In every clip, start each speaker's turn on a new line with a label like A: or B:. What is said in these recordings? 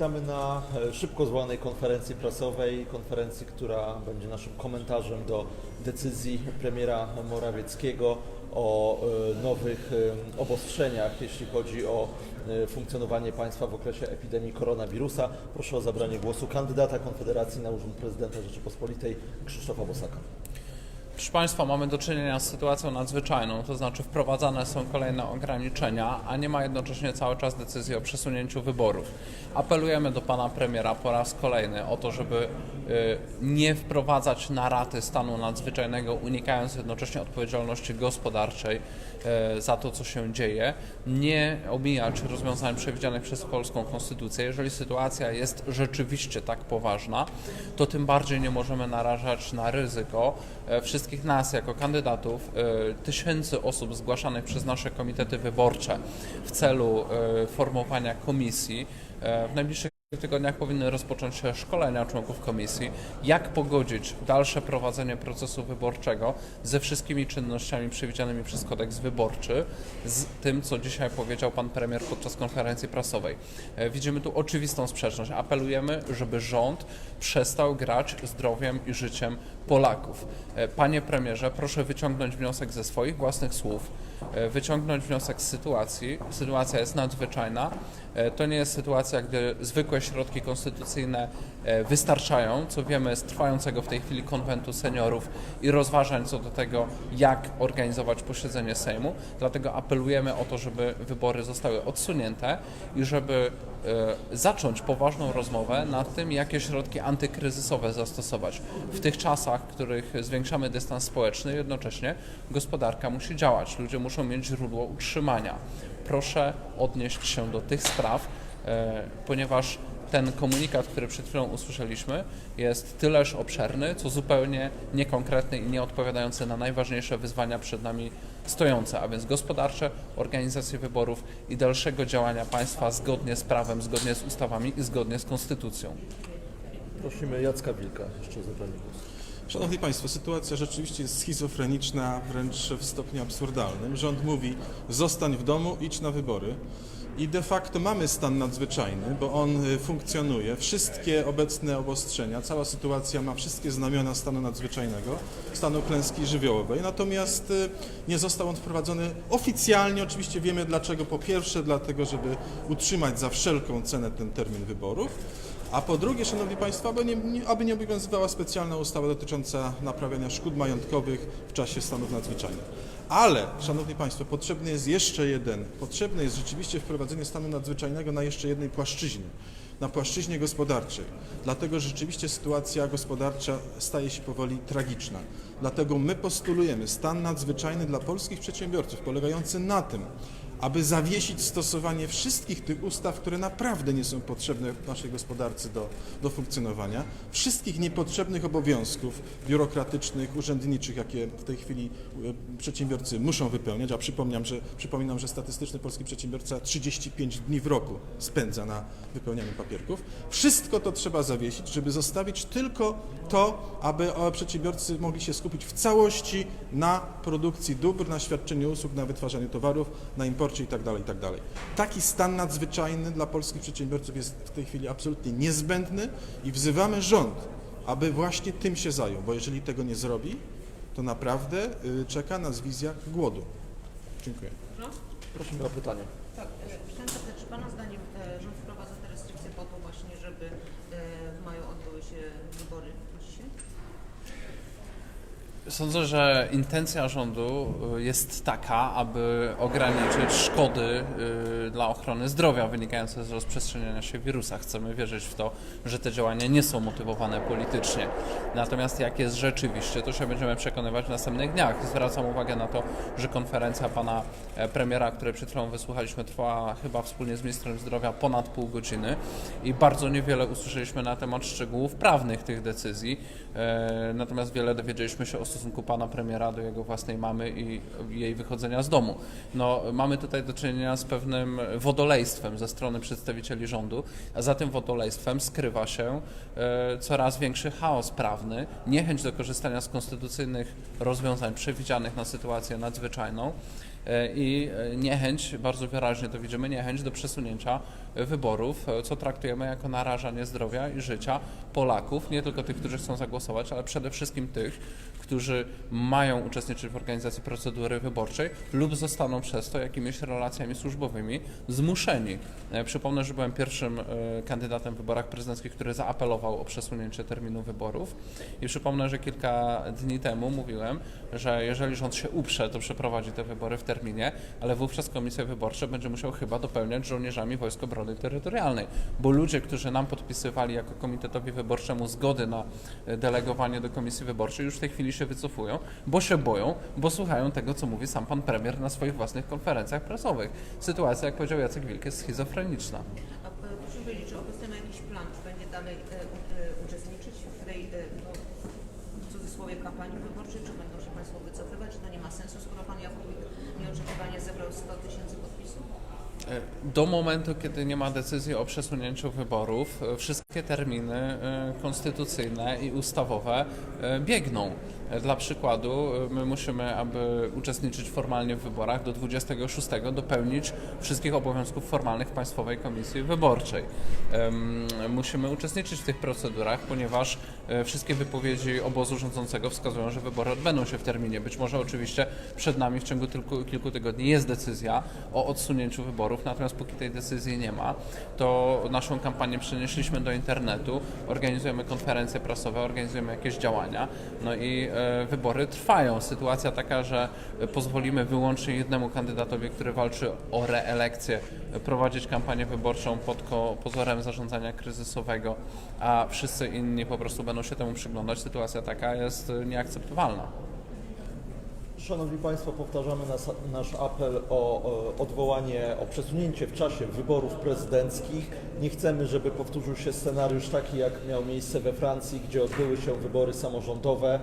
A: witamy na e, szybko zwanej konferencji prasowej, konferencji, która będzie naszym komentarzem do decyzji premiera Morawieckiego o e, nowych e, obostrzeniach, jeśli chodzi o funkcjonowanie państwa w okresie epidemii koronawirusa. Proszę o zabranie głosu kandydata Konfederacji na urząd prezydenta Rzeczypospolitej Krzysztofa Bosaka.
B: Proszę Państwa, mamy do czynienia z sytuacją nadzwyczajną, to znaczy wprowadzane są kolejne ograniczenia, a nie ma jednocześnie cały czas decyzji o przesunięciu wyborów. Apelujemy do Pana Premiera po raz kolejny o to, żeby y, nie wprowadzać na raty stanu nadzwyczajnego, unikając jednocześnie odpowiedzialności gospodarczej y, za to, co się dzieje, nie omijać rozwiązań przewidzianych przez polską konstytucję. Jeżeli sytuacja jest rzeczywiście tak poważna, to tym bardziej nie możemy narażać na ryzyko e, wszystkich nas jako kandydatów, e, tysięcy osób zgłaszanych przez nasze komitety wyborcze w celu e, formowania komisji. E, W najbliższych tygodniach powinny rozpocząć się szkolenia członków komisji, jak pogodzić dalsze prowadzenie procesu wyborczego ze wszystkimi czynnościami przewidzianymi przez kodeks wyborczy, z tym, co dzisiaj powiedział pan premier podczas konferencji prasowej. E, Widzimy tu oczywistą sprzeczność. Apelujemy, żeby rząd przestał grać zdrowiem i życiem Polaków. E, Panie premierze, proszę wyciągnąć wniosek ze swoich własnych słów, wyciągnąć wniosek z sytuacji. Sytuacja jest nadzwyczajna. E, To nie jest sytuacja, gdy zwykłe środki konstytucyjne e, wystarczają, co wiemy z trwającego w tej chwili konwentu seniorów i rozważań co do tego, jak organizować posiedzenie Sejmu. Dlatego apelujemy o to, żeby wybory zostały odsunięte i żeby e, zacząć poważną rozmowę nad tym, jakie środki antykryzysowe zastosować. W tych czasach, w których zwiększamy dystans społeczny, jednocześnie gospodarka musi działać. Ludzie muszą mieć źródło utrzymania. Proszę odnieść się do tych spraw, e, ponieważ ten komunikat, który przed chwilą usłyszeliśmy, jest tyleż obszerny, co zupełnie niekonkretny i nieodpowiadający na najważniejsze wyzwania przed nami stojące, a więc gospodarcze, organizację wyborów i dalszego działania państwa zgodnie z prawem, zgodnie z ustawami i zgodnie z konstytucją.
A: Prosimy Jacka Wilka jeszcze o zabranie głosu.
C: Szanowni Państwo, sytuacja rzeczywiście jest schizofreniczna, wręcz w stopniu absurdalnym. Rząd mówi: zostań w domu, idź na wybory. I de facto mamy stan nadzwyczajny, bo on y, funkcjonuje. Wszystkie obecne obostrzenia, cała sytuacja ma wszystkie znamiona stanu nadzwyczajnego, stanu klęski żywiołowej. Natomiast y, nie został on wprowadzony oficjalnie. Oczywiście wiemy dlaczego. Po pierwsze, dlatego, żeby utrzymać za wszelką cenę ten termin wyborów. A po drugie, Szanowni Państwo, aby nie, nie, aby nie obowiązywała specjalna ustawa dotycząca naprawiania szkód majątkowych w czasie stanów nadzwyczajnych. Ale, Szanowni Państwo, potrzebny jest jeszcze jeden, potrzebne jest rzeczywiście wprowadzenie stanu nadzwyczajnego na jeszcze jednej płaszczyźnie, na płaszczyźnie gospodarczej. Dlatego że rzeczywiście sytuacja gospodarcza staje się powoli tragiczna. Dlatego my postulujemy stan nadzwyczajny dla polskich przedsiębiorców, polegający na tym, aby zawiesić stosowanie wszystkich tych ustaw, które naprawdę nie są potrzebne naszej gospodarce do, do funkcjonowania, wszystkich niepotrzebnych obowiązków biurokratycznych, urzędniczych, jakie w tej chwili e, przedsiębiorcy muszą wypełniać, a przypomniam, że, przypominam, że statystyczny polski przedsiębiorca 35 dni w roku spędza na wypełnianiu papierków. Wszystko to trzeba zawiesić, żeby zostawić tylko to, aby e, przedsiębiorcy mogli się skupić w całości na produkcji dóbr, na świadczeniu usług, na wytwarzaniu towarów, na imporcie itd. itd. Taki stan nadzwyczajny dla polskich przedsiębiorców jest w tej chwili absolutnie niezbędny i wzywamy rząd, aby właśnie tym się zajął, bo jeżeli tego nie zrobi, to naprawdę y, czeka nas wizja głodu. Dziękuję.
A: Prosimy o pytanie.
D: Tak, chciałam zapytać, czy Pana zdaniem e, rząd wprowadza te restrykcje po to właśnie, żeby e, w maju odbyły się wybory?
B: Sądzę, że intencja rządu y, jest taka, aby ograniczyć szkody y, dla ochrony zdrowia wynikające z rozprzestrzeniania się wirusa. Chcemy wierzyć w to, że te działania nie są motywowane politycznie. Natomiast jak jest rzeczywiście, to się będziemy przekonywać w następnych dniach. Zwracam uwagę na to, że konferencja pana e, premiera, której przed chwilą wysłuchaliśmy, trwała chyba wspólnie z ministrem zdrowia ponad pół godziny i bardzo niewiele usłyszeliśmy na temat szczegółów prawnych tych decyzji. E, Natomiast wiele dowiedzieliśmy się o stosunku pana premiera do jego własnej mamy i jej wychodzenia z domu. No, mamy tutaj do czynienia z pewnym wodolejstwem ze strony przedstawicieli rządu, a za tym wodolejstwem skrywa się e, coraz większy chaos prawny, niechęć do korzystania z konstytucyjnych rozwiązań przewidzianych na sytuację nadzwyczajną e, i e, niechęć, bardzo wyraźnie to widzimy, niechęć do przesunięcia wyborów, e, co traktujemy jako narażanie zdrowia i życia Polaków, nie tylko tych, którzy chcą zagłosować, ale przede wszystkim tych, którzy mają uczestniczyć w organizacji procedury wyborczej lub zostaną przez to jakimiś relacjami służbowymi zmuszeni. E, Przypomnę, że byłem pierwszym e, kandydatem w wyborach prezydenckich, który zaapelował o przesunięcie terminu wyborów i przypomnę, że kilka dni temu mówiłem, że jeżeli rząd się uprze, to przeprowadzi te wybory w terminie, ale wówczas komisje wyborcze będzie musiał chyba dopełniać żołnierzami Wojsk Obrony Terytorialnej, bo ludzie, którzy nam podpisywali jako komitetowi wyborczemu zgody na e, delegowanie do komisji wyborczej, już w tej chwili się wycofują, bo się boją, bo słuchają tego, co mówi sam pan premier na swoich własnych konferencjach prasowych. Sytuacja, jak powiedział Jacek Wilk, jest schizofreniczna.
D: A e, proszę powiedzieć, czy obecnie ma jakiś plan, czy będzie dalej e, e, uczestniczyć w tej, e, no, w cudzysłowie, kampanii wyborczej, czy będą się Państwo wycofywać, czy to nie ma sensu, skoro Pan Jakubik nieoczekiwanie zebrał 100 tysięcy podpisów?
B: Do momentu, kiedy nie ma decyzji o przesunięciu wyborów, e, wszystkie terminy e, konstytucyjne i ustawowe e, biegną. E, Dla przykładu, e, my musimy, aby uczestniczyć formalnie w wyborach, do 26 dopełnić wszystkich obowiązków formalnych Państwowej Komisji Wyborczej. Musimy uczestniczyć w tych procedurach, ponieważ e, wszystkie wypowiedzi obozu rządzącego wskazują, że wybory odbędą się w terminie. Być może oczywiście przed nami w ciągu tylko kilku tygodni jest decyzja o odsunięciu wyborów, natomiast póki tej decyzji nie ma, to naszą kampanię przenieśliśmy do internetu, organizujemy konferencje prasowe, organizujemy jakieś działania, no i e, wybory trwają. Sytuacja taka, że pozwolimy wyłącznie jednemu kandydatowi, który walczy o reelekcję, prowadzić kampanię wyborczą pod pozorem zarządzania kryzysowego, a wszyscy inni po prostu będą się temu przyglądać. Sytuacja taka jest e, nieakceptowalna.
A: Szanowni Państwo, powtarzamy nas, nasz apel o, odwołanie, o przesunięcie w czasie wyborów prezydenckich. Nie chcemy, żeby powtórzył się scenariusz taki, jak miał miejsce we Francji, gdzie odbyły się wybory samorządowe,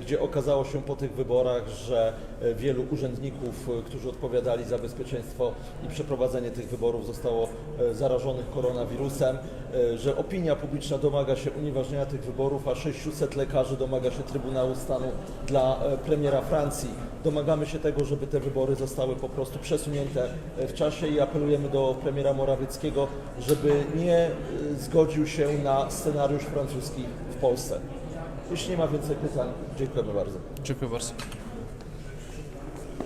A: gdzie okazało się po tych wyborach, że e, wielu urzędników, e, którzy odpowiadali za bezpieczeństwo i przeprowadzenie tych wyborów zostało e, zarażonych koronawirusem, e, że opinia publiczna domaga się unieważnienia tych wyborów, a 600 lekarzy domaga się Trybunału Stanu dla e, premiera Francji. Domagamy się tego, żeby te wybory zostały po prostu przesunięte e, w czasie i apelujemy do premiera Morawieckiego, żeby nie e, zgodził się na scenariusz francuski w Polsce. Jeśli nie ma więcej pytań, dziękujemy bardzo.
B: Dziękuję bardzo.